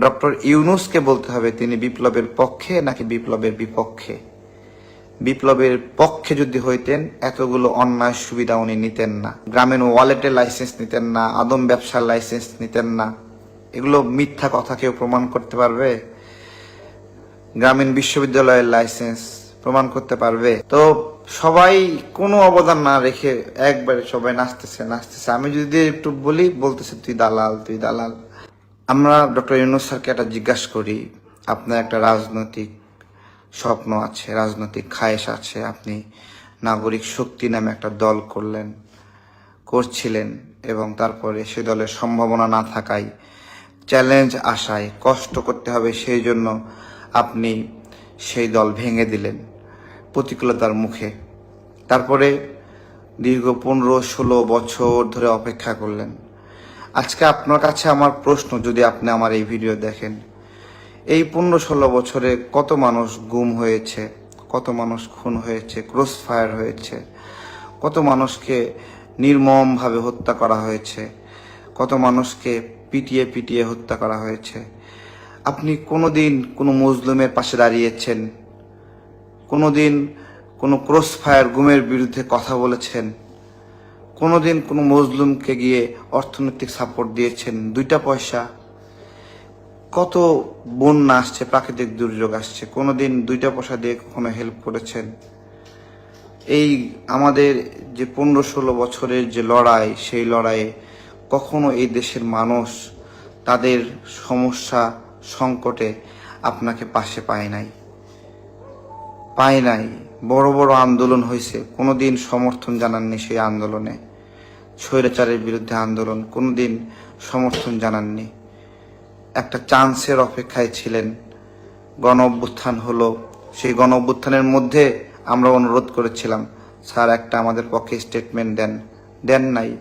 Doctor ইউনুসকে বলতে হবে, তিনি বিপ্লবের পক্ষে নাকি বিপ্লবের বিপক্ষে? বিপ্লবের পক্ষে যদি হইতেন, এতগুলো অন্যায় সুবিধা উনি নিতেন না। গ্রামীণ ওয়ালেটের লাইসেন্স নিতেন না, আদম ব্যবসার লাইসেন্স নিতেন না। এগুলো মিথ্যা কথা কেউ প্রমাণ করতে পারবে? গ্রামীণ বিশ্ববিদ্যালয়ের লাইসেন্স প্রমাণ করতে পারবে? তো সবাই কোনো অবদান না রেখে একবারে সবাই নাচতেছে নাচতেছে। আমি যদি একটু বলি, বলতেছে, তুই দালাল তুই দালাল। আমরা ডক্টর ইউনুস স্যারকে একটা জিজ্ঞাসা করি, আপনার একটা রাজনৈতিক স্বপ্ন আছে, রাজনৈতিক খায়েশ আছে, আপনি নাগরিক শক্তি নামে একটা দল করলেন, করছিলেন এবং তারপরে সে দলের সম্ভাবনা না থাকায় চ্যালেঞ্জ আসায় কষ্ট করতে হবে, সেই জন্য আপনি সেই দল ভেঙে দিলেন প্রতিকূলতার মুখে। তারপরে দীর্ঘ পনেরো ষোলো বছর ধরে অপেক্ষা করলেন। আজকে আপনার কাছে আমার প্রশ্ন, যদি আপনি আমার এই ভিডিও দেখেন, এই পনেরো ষোলো বছরে কত মানুষ গুম হয়েছে, কত মানুষ খুন হয়েছে ক্রস ফায়ার হয়েছে, কত মানুষকে নির্মমভাবে হত্যা করা হয়েছে, কত মানুষকে পিটিয়ে পিটিয়ে হত্যা করা হয়েছে। আপনি কোনো দিন কোনো মজলুমের পাশে দাঁড়িয়েছেন? কোনো দিন কোনো ক্রস ফায়ার গুমের বিরুদ্ধে কথা বলেছেন? কোনোদিন কোনো মজলুমকে গিয়ে অর্থনৈতিক সাপোর্ট দিয়েছেন, দুইটা পয়সা। কত বন্যা আসছে, প্রাকৃতিক দুর্যোগ আসছে, কোনোদিন দুইটা পয়সা দিয়ে কখনো হেল্প করেছেন? এই আমাদের যে পনেরো ষোলো বছরের যে লড়াই, সেই লড়াইয়ে কখনো এই দেশের মানুষ তাদের সমস্যা সংকটে আপনাকে পাশে পায় নাই। পায় নাই। বড় বড় আন্দোলন হয়েছে। কোনোদিন সমর্থন জানাননি সেই আন্দোলনে। স্বৈরাচারের বিরুদ্ধে আন্দোলন কোনোদিন সমর্থন জানাননি। একটা চান্সের অপেক্ষায় ছিলেন। গণ অভ্যুত্থান হলো। সেই গণ অভ্যুত্থানের মধ্যে আমরা অনুরোধ করেছিলাম, স্যার, একটা আমাদের পক্ষে স্টেটমেন্ট দেন। দেন নাই।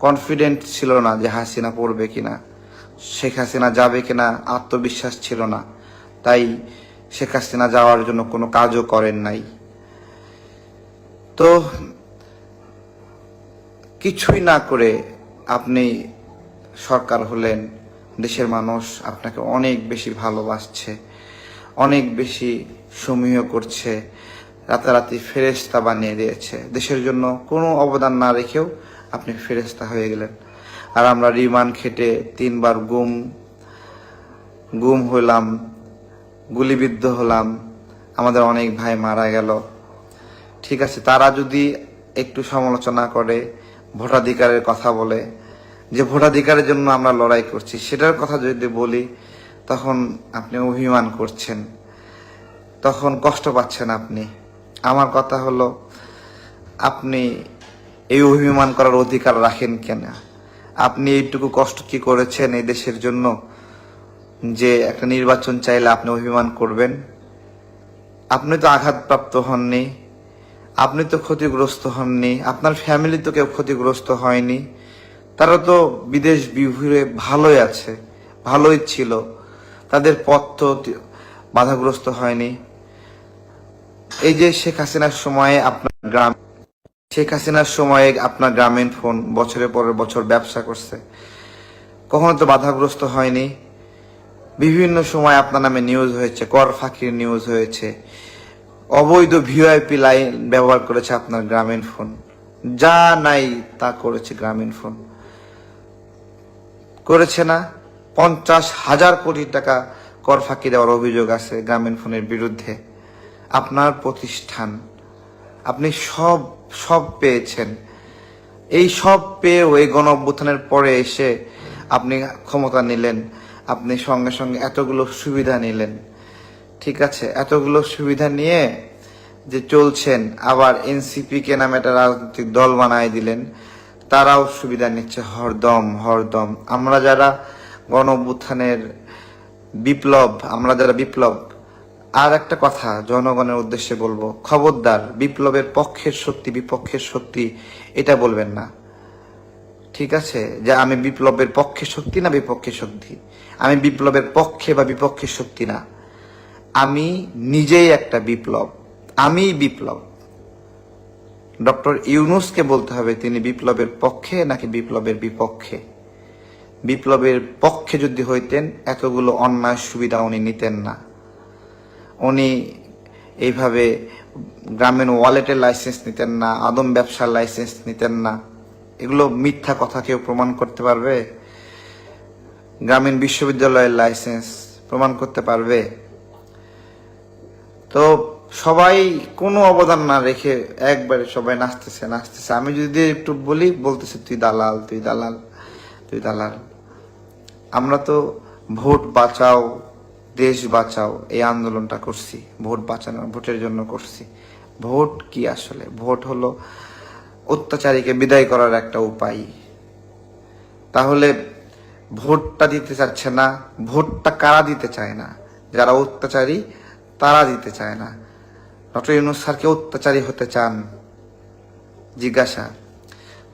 কনফিডেন্ট ছিল না যে হাসিনা পড়বে কিনা, শেখ হাসিনা যাবে কিনা, আত্মবিশ্বাস ছিল না। তাই শেখ হাসিনা যাওয়ার জন্য কোনো কাজও করেন নাই। তো কিছুই না করে আপনি সরকার হলেন, দেশের মানুষ আপনাকে অনেক বেশি ভালোবাসছে, অনেক বেশি সমীহ করছে, রাতারাতি ফেরেস্তা বানিয়ে দিয়েছে। দেশের জন্য কোনো অবদান না রেখেও আপনি ফেরেস্তা হয়ে গেলেন। আর আমরা রিমান্ড খেটে তিনবার গুম গুম হলাম, গুলিবিদ্ধ হলাম। আমাদের অনেক ভাই মারা গেল। ঠিক আছে, তারা যদি একটু সমালোচনা করে ভোটাধিকারের কথা বলে, যে ভোটাধিকারের জন্য আমরা লড়াই করছি, সেটার কথা যদি বলি, তখন আপনি অভিমান করছেন। তখন কষ্ট পাচ্ছেন আপনি। আমার কথা হলো, আপনি এই অভিমান করার অধিকার রাখেন কেন? আপনি এইটুকু কষ্ট কি করেছেন এই দেশের জন্য, যে একটা নির্বাচন চাইলে আপনি অভিমান করবেন? আপনি তো আঘাতপ্রাপ্ত হননি। আপনি তো ক্ষতিগ্রস্ত হননি, আপনার ফ্যামিলি তো কেউ ক্ষতিগ্রস্ত হয়নি। তারা তো বিদেশ বিভুরে ভালোই আছে, ভালোই ছিল। তাদের পথ তো বাধাগ্রস্ত হয়নি। এই যে শেখ হাসিনার সময়ে আপনার গ্রাম, শেখ হাসিনার সময়ে আপনার গ্রামীণ ফোন বছরের পর বছর ব্যবসা করছে। কখনো তো বাধাগ্রস্ত হয়নি। বিভিন্ন সময় আপনার নামে নিউজ হয়েছে, কর ফাঁকির নিউজ হয়েছে। অবৈধ ভিওআইপি লাইন ব্যবহার করেছে আপনার গ্রামীণ ফোন যা নাই তা করেছে গ্রামীণ ফোন করেছে না, পঞ্চাশ হাজার কোটি টাকা কর ফাঁকি দেওয়ার অভিযোগ আছে গ্রামীণ ফোনের বিরুদ্ধে। আপনার প্রতিষ্ঠান, আপনি সব সব পেয়েছেন। এই সব পেয়েও এই গণ অভ্যুত্থানের পরে এসে আপনি ক্ষমতা নিলেন, আপনি সঙ্গে সঙ্গে এতগুলো সুবিধা নিলেন। ঠিক আছে, এতগুলো সুবিধা নিয়ে যে চলছেন, আবার এনসিপি কে নামে একটা রাজনৈতিক দল বানায় দিলেন, তারাও সুবিধা নিচ্ছে, হরদম হরদম। আমরা যারা গণ বিপ্লব, আমরা যারা বিপ্লব, আর একটা কথা জনগণের উদ্দেশ্যে বলব, খবরদার, বিপ্লবের পক্ষের শক্তি, বিপক্ষের শক্তি, এটা বলবেন না। ঠিক আছে, যে আমি বিপ্লবের পক্ষে শক্তি না বিপক্ষে শক্তি? আমি বিপ্লবের পক্ষে বা বিপক্ষে শক্তি না। আমি নিজেই একটা বিপ্লব। আমি বিপ্লব। ডক্টর ইউনুসকে বলতে হবে, তিনি বিপ্লবের পক্ষে নাকি বিপ্লবের বিপক্ষে? বিপ্লবের পক্ষে যদি হইতেন, এতগুলো অন্যায় সুবিধা উনি নিতেন না। উনি এইভাবে গ্রামীণ ওয়ালেটের লাইসেন্স নিতেন না, আদম ব্যবসার লাইসেন্স নিতেন না। এগুলো মিথ্যা কথা কেউ প্রমাণ করতে পারবে? গ্রামীণ বিশ্ববিদ্যালয়ের লাইসেন্স প্রমাণ করতে পারবে? তো সবাই কোনো অবদান না রেখে একবারে সবাই নাচতেছে নাচতেছে। আমি যদি একটু বলি, বলতেছে, তুই দালাল তুই দালাল তুই দালাল। আমরা তো ভোট বাঁচাও, দেশ বাঁচাও, এই আন্দোলনটা করছি। ভোট বাঁচানো, ভোটের জন্য করছি। ভোট কি আসলে? ভোট হলো অত্যাচারীকে বিদায় করার একটা উপায়। তাহলে ভোটটা দিতে চাচ্ছে না, ভোটটা কারা দিতে চায় না? যারা অত্যাচারী দিতে চায় না। ডক্টর ইউনুস স্যারকে অত্যাচারী হতে চান। জিজ্ঞাসা।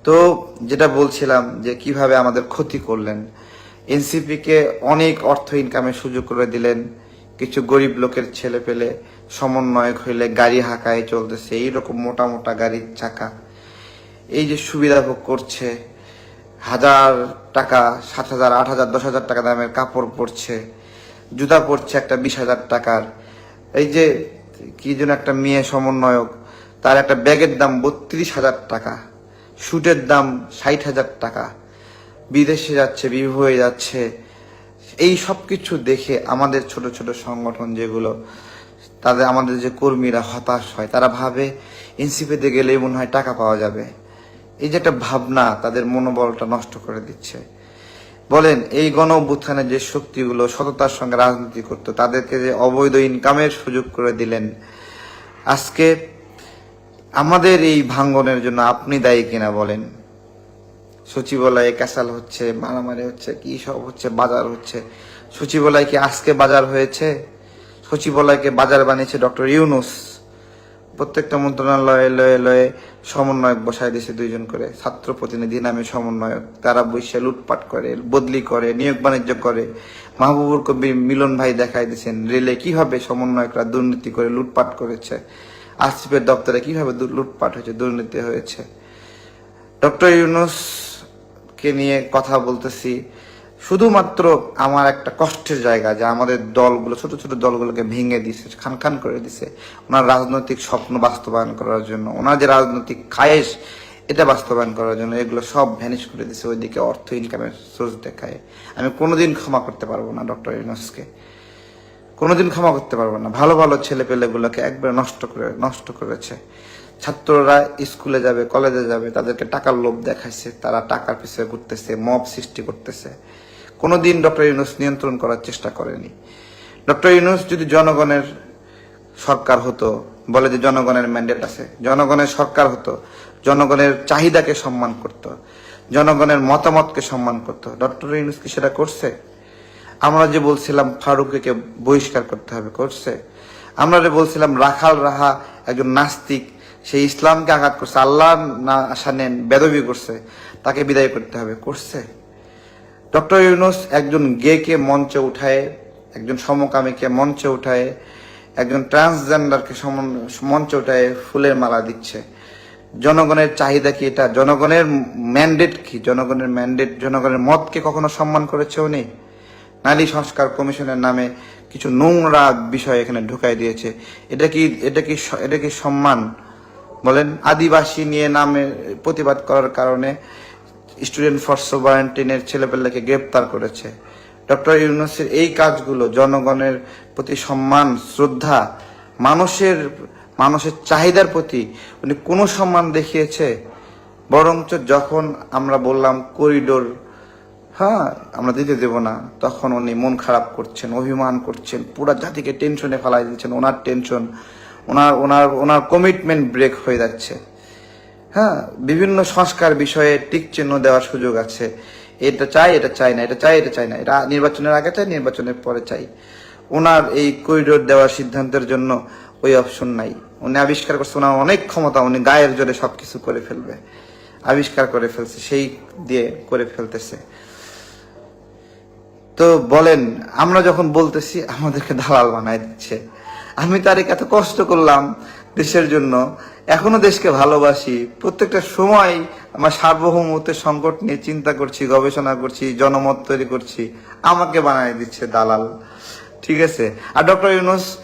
তো যেটা বলছিলাম যে কীভাবে আমাদের ক্ষতি করলেন। এনসিপি কে অনেক অর্থ ইনকামের সুযোগ করে দিলেন। কিছু গরিব লোকের ছেলে পেলে সমন্বয়ক হইলে গাড়ি হাঁকায় চলতেছে, এইরকম মোটা মোটা গাড়ির চাকা। এই যে সুবিধা ভোগ করছে, হাজার টাকা, সাত হাজার, আট হাজার, দশ হাজার টাকা দামের কাপড় পরছে, জুতা পরছে একটা বিশ হাজার টাকার। এই যে, কি যেন একটা মেয়ে সমন্বয়ক, তার একটা ব্যাগের দাম বত্রিশ হাজার টাকা শুটের দাম ষাট হাজার টাকা, বিদেশে যাচ্ছে বিভু হয়ে যাচ্ছে। এই সব কিছু দেখে আমাদের ছোট ছোট সংগঠন যেগুলো, তাদের, আমাদের যে কর্মীরা হতাশ হয়, তারা ভাবে এনসিপিতে গেলেই মনে হয় টাকা পাওয়া যাবে। এই যে একটা ভাবনা, তাদের মনোবলটা নষ্ট করে দিচ্ছে। বলেন, এই গণ অভ্যুত্থানের যে শক্তিগুলো সততার সঙ্গে রাজনীতি করতো, তাদেরকে যে অবৈধ ইনকামের সুযোগ করে দিলেন, আজকে আমাদের এই ভাঙ্গনের জন্য আপনি দায়ী কিনা বলেন? সচিবালয়ে ক্যাসাল হচ্ছে, মারামারি হচ্ছে, কি সব হচ্ছে, বাজার হচ্ছে। সচিবালয় কি আজকে বাজার হয়েছে? সচিবালয়কে বাজার বানিয়েছে ডক্টর ইউনুস। প্রত্যেকটা মন্ত্রণালয়ে, লয়ে লয়ে সমন্বয়ক বসায় দিয়েছে দুইজন করে। ছাত্র প্রতিনিধি নামে সমন্বয়ক। তারা বসে লুটপাট করে, বদলি করে, নিয়োগ বাণিজ্য করে। মাহবুবুর কবির মিলন ভাই দেখাই দিয়েছেন রেলে কীভাবে সমন্বয়করা দুর্নীতি করে লুটপাট করেছে? আসিফের দপ্তরে কীভাবে লুটপাট হয়েছে, দুর্নীতি হয়েছে? ডক্টর ইউনুস কে নিয়ে কথা বলতেছি। শুধুমাত্র আমার একটা কষ্টের জায়গা যে আমাদের দলগুলো, ছোট ছোট দলগুলোকে ভেঙে দিছে, খান খান করে দিছে। ওনার রাজনৈতিক স্বপ্ন বাস্তবায়ন করার জন্য, ওনার যে রাজনৈতিক খায়েশ, এটা বাস্তবায়ন করার জন্য এগুলো সব ভ্যানিশ করে দিছে, ওইদিকে অর্থ ইনকামের সোর্স দেখায়। আমি কোনোদিন ক্ষমা করতে পারব না ডক্টর ইউনুসকে। কোনোদিন ক্ষমা করতে পারব না। ভালো ভালো ছেলে পেলেগুলোকে একবার নষ্ট করে, নষ্ট করেছে। ছাত্ররা স্কুলে যাবে কলেজে যাবে, তাদেরকে টাকার লোভ দেখাইছে, তারা টাকার পিছনে ঘুরতেছে মব সৃষ্টি করতেছে। কোনোদিন ডক্টর ইউনুস নিয়ন্ত্রণ করার চেষ্টা করেনি। ডক্টর ইউনুস যদি জনগণের সরকার হতো, বলে যে জনগণের ম্যান্ডেট আছে, জনগণের সরকার হতো, জনগণের চাহিদাকে সম্মান করত, জনগণের মতামতকে সম্মান করত, ডক্টর ইউনুস কি সেটা করছে? আমরা যে বলছিলাম ফারুককে বহিষ্কার করতে হবে, করছে। আমরা যে বলছিলাম রাখাল রাহা একজন নাস্তিক সেই ইসলামকে আঘাত করছে আল্লাহ না আসা নেন বেদবি করছে, তাকে বিদায় করতে হবে, করছে। ডক্টর ইউনুস একজন গেকে মঞ্চে উঠায়, একজন সমকামীকে মঞ্চে উঠায়, একজন ট্রান্সজেন্ডারকে মঞ্চে উঠায়, ফুলের মালা দিচ্ছে। জনগণের চাহিদা কি এটা? জনগণের ম্যান্ডেট কি? জনগণের ম্যান্ডেট, জনগণের মতকে কখনো সম্মান করেছে উনি? নারী সংস্কার কমিশনের নামে কিছু নোংরা বিষয় এখানে ঢুকাই দিয়েছে। এটা কি এটা কি এটা কি সম্মান? বলেন, আদিবাসী নিয়ে নামে প্রতিবাদ করার কারণে স্টুডেন্ট ফর সোভারেন্টিনের ছেলেপেলেকে গ্রেপ্তার করেছে। ডক্টর ইউনুসের এই কাজগুলো জনগণের প্রতি সম্মান, শ্রদ্ধা, মানুষের মানুষের চাহিদার প্রতি উনি কোনো সম্মান দেখিয়েছে? বরঞ্চ যখন আমরা বললাম করিডোর হ্যাঁ আমরা দিতে দেব না, তখন উনি মন খারাপ করছেন, অভিমান করছেন, পুরা জাতিকে টেনশনে ফেলাই দিচ্ছেন, ওনার টেনশন ওনার ওনার ওনার কমিটমেন্ট ব্রেক হয়ে যাচ্ছে। হ্যাঁ বিভিন্ন সংস্কার বিষয়ে টিক চিহ্ন দেওয়ার সুযোগ আছে। এটা চাই এটা চাই না, এটা চাই এটা চাই না। এটা নির্বাচনের আগে চাই, নির্বাচনের পরে চাই। ওনার এই করিডোর দেওয়ার সিদ্ধান্তের জন্য ওই অপশন নাই। উনি আবিষ্কার করছে, ওনার অনেক ক্ষমতা, উনি গায়ের জোরে সবকিছু করে ফেলবে। আবিষ্কার করে ফেলছে, সেই দিয়ে করে ফেলতেছে। তো বলেন, আমরা যখন বলতেছি, আমাদেরকে দালাল বানাই দিচ্ছে। আমি তারিখ এত কষ্ট করলাম দেশের জন্য। এখনও দেশকে ভালোবাসি। প্রত্যেকটা সময় আমার সার্বভৌমত্বের সংকট নিয়ে চিন্তা করছি, গবেষণা করছি, জনমত তৈরি করছি। আমাকে বানায় দিচ্ছে দালাল। ঠিক আছে? আর ডক্টর ইউনুস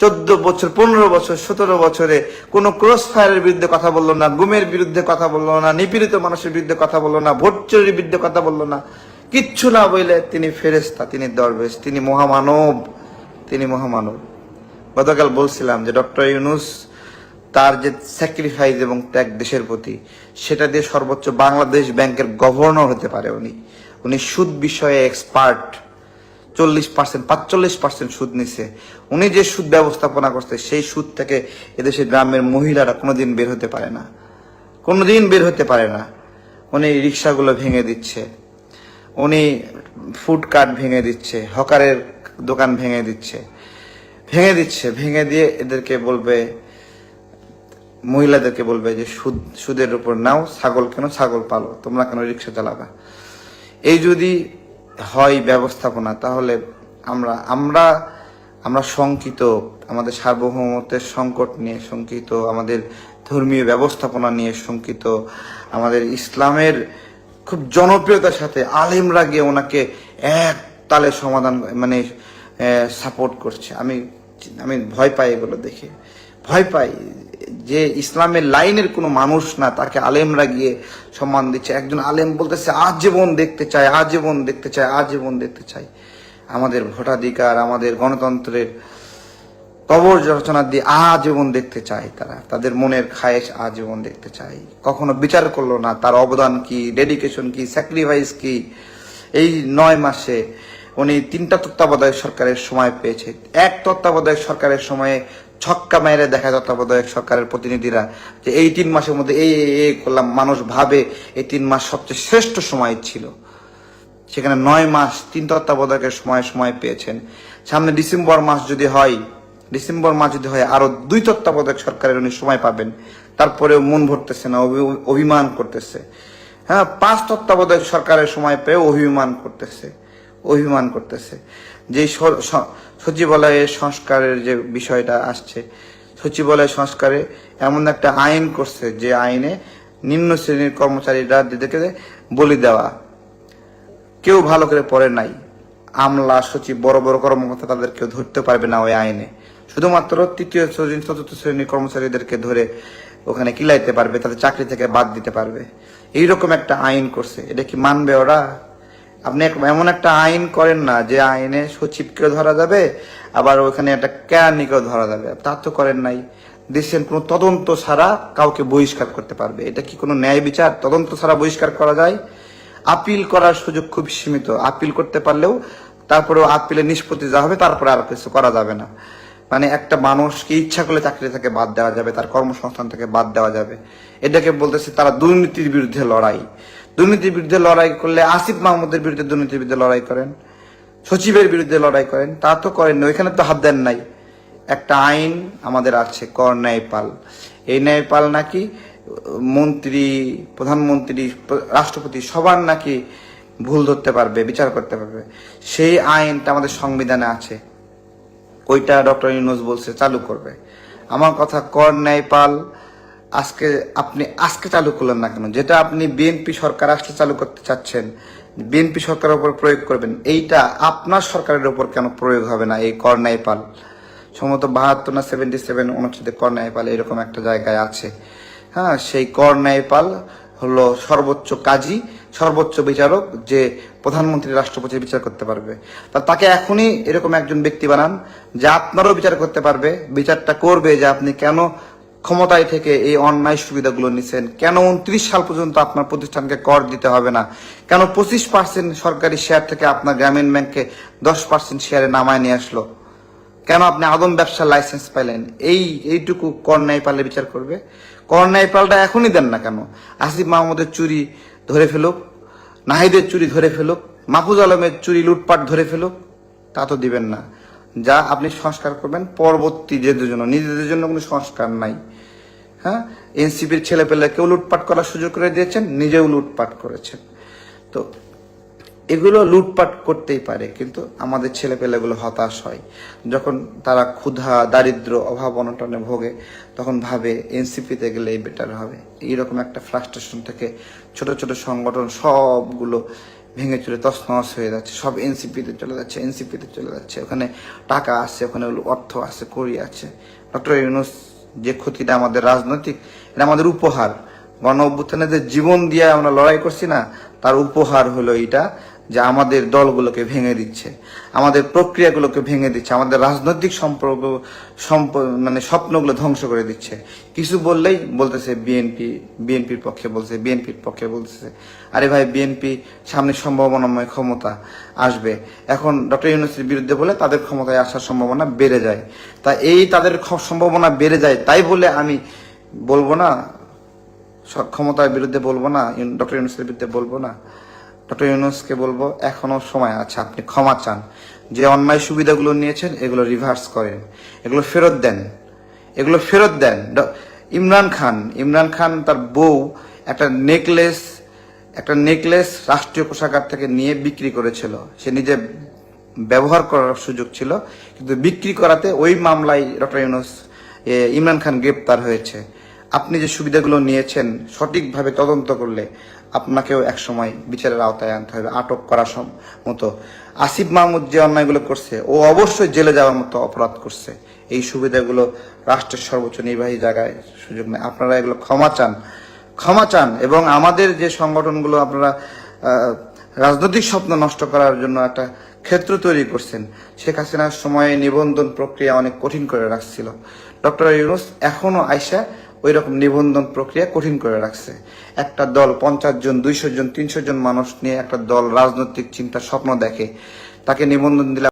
চোদ্দ বছর, পনেরো বছর, সতেরো বছরে কোনো ক্রস ফায়ারের বিরুদ্ধে কথা বলল না, গুমের বিরুদ্ধে কথা বলল না, নিপীড়িত মানুষের বিরুদ্ধে কথা বলল না ভোট চুরির বিরুদ্ধে কথা বলল না। কিচ্ছু না বইলে তিনি ফেরেস্তা তিনি দরবেশ, তিনি মহামানব তিনি মহামানব। গতকাল বলছিলাম যে ডক্টর ইউনুস তার যে স্যাক্রিফাইস এবং ত্যাগ দেশের প্রতি, সেটা দিয়ে সর্বোচ্চ বাংলাদেশ ব্যাংকের গভর্নর হতে পারে উনি। উনি সুদ বিষয়ে এক্সপার্ট চল্লিশ পার্সেন্ট পাঁচচল্লিশ পার্সেন্ট সুদ নিছে। উনি যে সুদ ব্যবস্থাপনা করছে, সেই সুদ থেকে এদেশের গ্রামের মহিলারা কোনোদিন বের হতে পারে না। কোনোদিন বের হতে পারে না। উনি রিক্সাগুলো ভেঙে দিচ্ছে। উনি ফুড কার্ট ভেঙে দিচ্ছে হকারের দোকান ভেঙে দিচ্ছে। ভেঙে দিচ্ছে। ভেঙে দিয়ে এদেরকে বলবে মহিলাদেরকে বলবে যে সুদ, সুদের উপর নাও, ছাগল কেন, ছাগল পালো, তোমরা কেন রিক্সা চালাবা? এই যদি হয় ব্যবস্থাপনা, তাহলে আমরা আমরা আমরা শঙ্কিত, আমাদের সার্বভৌমত্বের সংকট নিয়ে শঙ্কিত, আমাদের ধর্মীয় ব্যবস্থাপনা নিয়ে শঙ্কিত, আমাদের ইসলামের খুব জনপ্রিয়তার সাথে আলেমরা গিয়ে ওনাকে এক তালে সমাধান মানে সাপোর্ট করছে। আমি আমি ভয় পাই এগুলো দেখে। ভয় পাই যে ইসলামের লাইনের কোনো মানুষ না, তাকে আলেমরা গিয়ে সম্মান দিচ্ছে। একজন আলেম বলতেছে, আজীবন দেখতে চায় আজীবন দেখতে চায় আজীবন দেখতে চাই। আমাদের ভোটাধিকার, আমাদের গণতন্ত্রের কবর রচনা দিয়ে আজীবন দেখতে চায় তারা। তাদের মনের খায়েশ আজীবন দেখতে চায়। কখনো বিচার করল না, তার অবদান কি ডেডিকেশন কি স্যাক্রিফাইস কি? এই নয় মাসে উনি তিনটা তত্ত্বাবধায়ক সরকারের সময় পেয়েছে। এক তত্ত্বাবধায়ক সরকারের সময়ে ছক্কা মেরে দেখা তত্ত্বাবধায়ক সরকারের প্রতিনিধিরা যে এই তিন মাসের মধ্যে এই এই করলাম, মানুষ ভাবে এই তিন মাস সবচেয়ে শ্রেষ্ঠ সময় ছিল। সেখানে নয় মাস তিন তত্ত্বাবধায়কের সময় সময় পেয়েছেন। সামনে ডিসেম্বর মাস যদি হয়, ডিসেম্বর মাস যদি হয়, আরও দুই তত্ত্বাবধায়ক সরকারের উনি সময় পাবেন। তারপরেও মন ভরতেছে না, অভি- অভিমান করতেছে। হ্যাঁ পাঁচ তত্ত্বাবধায়ক সরকারের সময় পেয়েও অভিমান করতেছে। অভিমান করতেছে। যে সচিবালয়ের সংস্কারের যে বিষয়টা আসছে, সচিবালয় সংস্কারে এমন একটা আইন করছে যে আইনে নিম্ন শ্রেণির কর্মচারীরা যাদেরকে বলি দেওয়া। কেউ ভালো করে পড়ে নাই। আমলা, সচিব, বড় বড় কর্মকর্তা তাদের কেউ ধরতে পারবে না ওই আইনে। শুধুমাত্র তৃতীয় শ্রেণি, চতুর্থ শ্রেণির কর্মচারীদেরকে ধরে ওখানে কিলাইতে পারবে, তাদের চাকরি থেকে বাদ দিতে পারবে। এইরকম একটা আইন করছে। এটা কি মানবে ওরা? আপনি এমন একটা আইন করেন না যে আইনে সচিবকেও ধরা যাবে, আবার ওখানে একটা কেরানিকেও ধরা যাবে। তা তো করেন নাই। দেশের কোনো তদন্ত ছাড়া কাউকে বহিষ্কার করতে পারবে। এটা কি কোনো ন্যায় বিচার? তদন্ত ছাড়া বহিষ্কার করা যায়? আপিল করার সুযোগ খুব সীমিত। আপিল করতে পারলেও তারপরেও আপিলের নিষ্পত্তি যা হবে, তারপরে আর কিছু করা যাবে না। মানে একটা মানুষকে ইচ্ছা করলে চাকরি থেকে বাদ দেওয়া যাবে, তার কর্মসংস্থান থেকে বাদ দেওয়া যাবে। এটাকে বলতেছে তারা দুর্নীতির বিরুদ্ধে লড়াই। দুর্নীতির বিরুদ্ধে লড়াই করলে আসিফ মাহমুদের বিরুদ্ধে দুর্নীতির বিরুদ্ধে লড়াই করেন, সচিবের বিরুদ্ধে লড়াই করেন, তা তো করেন না, ওইখানে তো হাত দেন নাই। একটা আইন আমাদের আছে, কর ন্যায়পাল এই ন্যায়পাল নাকি মন্ত্রী, প্রধানমন্ত্রী, রাষ্ট্রপতি সবার নাকি ভুল ধরতে পারবে, বিচার করতে পারবে। সেই আইনটা আমাদের সংবিধানে আছে। ওইটা ডক্টর ইউনুস বলছে, চালু করবে। আমার কথা কর ন্যায়পাল আজকে আপনি, আজকে চালু করলেন না কেন? যেটা আপনি বিএনপি সরকার আসলে চালু করতে চাচ্ছেন, বিএনপি সরকারের উপর প্রয়োগ করবেন, এইটা আপনার সরকারের উপর কেন প্রয়োগ হবে না এই কর ন্যায়পাল সম্ভবত বাহাত্তর না সেভেন্টি সেভেন অনুচ্ছেদে কর ন্যায়পাল এরকম একটা জায়গায় আছে। হ্যাঁ সেই কর ন্যায়পাল হলো সর্বোচ্চ কাজী, সর্বোচ্চ বিচারক যে প্রধানমন্ত্রী, রাষ্ট্রপতির বিচার করতে পারবে। তা তাকে এখনই এরকম একজন ব্যক্তি বানান যে আপনারও বিচার করতে পারবে, বিচারটা করবে যে আপনি কেন ক্ষমতায় থেকে এই অন্যায় সুবিধাগুলো নিছেন, কেন উনত্রিশ সাল পর্যন্ত আপনার প্রতিষ্ঠানকে কর দিতে হবে না? কেন পঁচিশ পার্সেন্ট সরকারি শেয়ার থেকে আপনার গ্রামীণ ব্যাংকে দশ পার্সেন্ট শেয়ারে নামায় নিয়ে আসলো? কেন আপনি আদম ব্যবসার লাইসেন্স পাইলেন? এই, এইটুকু কর ন্যায়পালে বিচার করবে? কর ন্যায়পালটা এখনই দেন না কেন? আসিফ মাহমুদের চুরি ধরে ফেলুক, নাহিদের চুরি ধরে ফেলুক, মাহফুজ আলমের চুরি লুটপাট ধরে ফেলুক, তা তো দিবেন না। যা আপনি সংস্কার করবেন পরবর্তীদের জন্য, নিজেদের জন্য কোনো সংস্কার নাই। হ্যাঁ? এনসিপির ছেলে পেলে কেউ লুটপাট করার সুযোগ করে দিয়েছেন, নিজেও লুটপাট করেছেন। তো এগুলো লুটপাট করতেই পারে, কিন্তু আমাদের ছেলেপেলেগুলো হতাশ হয়। যখন তারা ক্ষুধা, দারিদ্র, অভাব অনটনে ভোগে, তখন ভাবে এনসিপিতে গেলেই বেটার হবে। এইরকম একটা ফ্রাস্ট্রেশন থেকে ছোট ছোট সংগঠন সবগুলো ভেঙে চলে তসনস হয়ে যাচ্ছে। সব এনসিপিতে চলে যাচ্ছে এনসিপিতে চলে যাচ্ছে। ওখানে টাকা আছে, ওখানে অর্থ আছে করি আছে। ডক্টর ইউনুস যে ক্ষতিটা আমাদের রাজনৈতিক, এটা আমাদের উপহার। গণ অভ্যুত্থানে যে জীবন দিয়ে আমরা লড়াই করছি না, তার উপহার হলো এটা যে আমাদের দলগুলোকে ভেঙে দিচ্ছে, আমাদের প্রক্রিয়াগুলোকে ভেঙে দিচ্ছে, আমাদের রাজনৈতিক সম্পর্ক, সম্প- মানে স্বপ্নগুলো ধ্বংস করে দিচ্ছে। কিছু বললেই বলতেছে বিএনপি, বিএনপির পক্ষে বলছে, বিএনপির পক্ষে বলতেছে, আরে ভাই বিএনপি সামনে সম্ভাবনাময় ক্ষমতা আসবে। এখন ডক্টর ইউনুসের বিরুদ্ধে বলে তাদের ক্ষমতায় আসার সম্ভাবনা বেড়ে যায়। তা এই তাদের সম্ভাবনা বেড়ে যায় তাই বলে আমি বলব না ক্ষমতার বিরুদ্ধে বলব না ডক্টর ইউনুসের বিরুদ্ধে বলব না। ডক্টর ইউনুসকে বলব, এখনও সময় আছে, আপনি ক্ষমা চান। যে অন্যায় সুবিধাগুলো নিয়েছেন, এগুলো রিভার্স করেন। এগুলো ফেরত দেন। এগুলো ফেরত দেন। ইমরান খান ইমরান খান তার বউ একটা নেকলেস একটা নেকলেস রাষ্ট্রীয় কোষাগার থেকে নিয়ে বিক্রি করেছিল। সে নিজে ব্যবহার করার সুযোগ ছিল, কিন্তু বিক্রি করাতে ওই মামলায় ডক্টর ইউনুস ইমরান খান গ্রেপ্তার হয়েছে। আপনি যে সুবিধাগুলো নিয়েছেন, সঠিকভাবে তদন্ত করলে আপনাকেও একসময় বিচারের আওতায় আনতে হবে, আটক করার মতো। আসিফ মাহমুদ যে অন্যায়গুলো করছে, ও অবশ্যই জেলে যাওয়ার মতো অপরাধ করছে। এই সুবিধাগুলো রাষ্ট্রের সর্বোচ্চ নির্বাহী জায়গায় সুযোগ নেই। আপনারা এগুলো ক্ষমা চান। ক্ষমা চান এবং আমাদের যে সংগঠনগুলো আপনারা রাজনৈতিক স্বপ্ন নষ্ট করার জন্য একটা ক্ষেত্র তৈরি করছেন, শেখ হাসিনার সময়ে নিবন্ধন প্রক্রিয়া অনেক কঠিন করে রাখছিল। ডক্টর ইউনুস এখনও আইসা ওই রকম নিবন্ধন প্রক্রিয়া কঠিন করে রাখছে। একটা দল পঞ্চাশ জন, দুইশো জন, তিনশো জন মানুষ নিয়ে একটা দল রাজনৈতিক চিন্তার স্বপ্ন দেখে, তাকে নিবন্ধন দিলে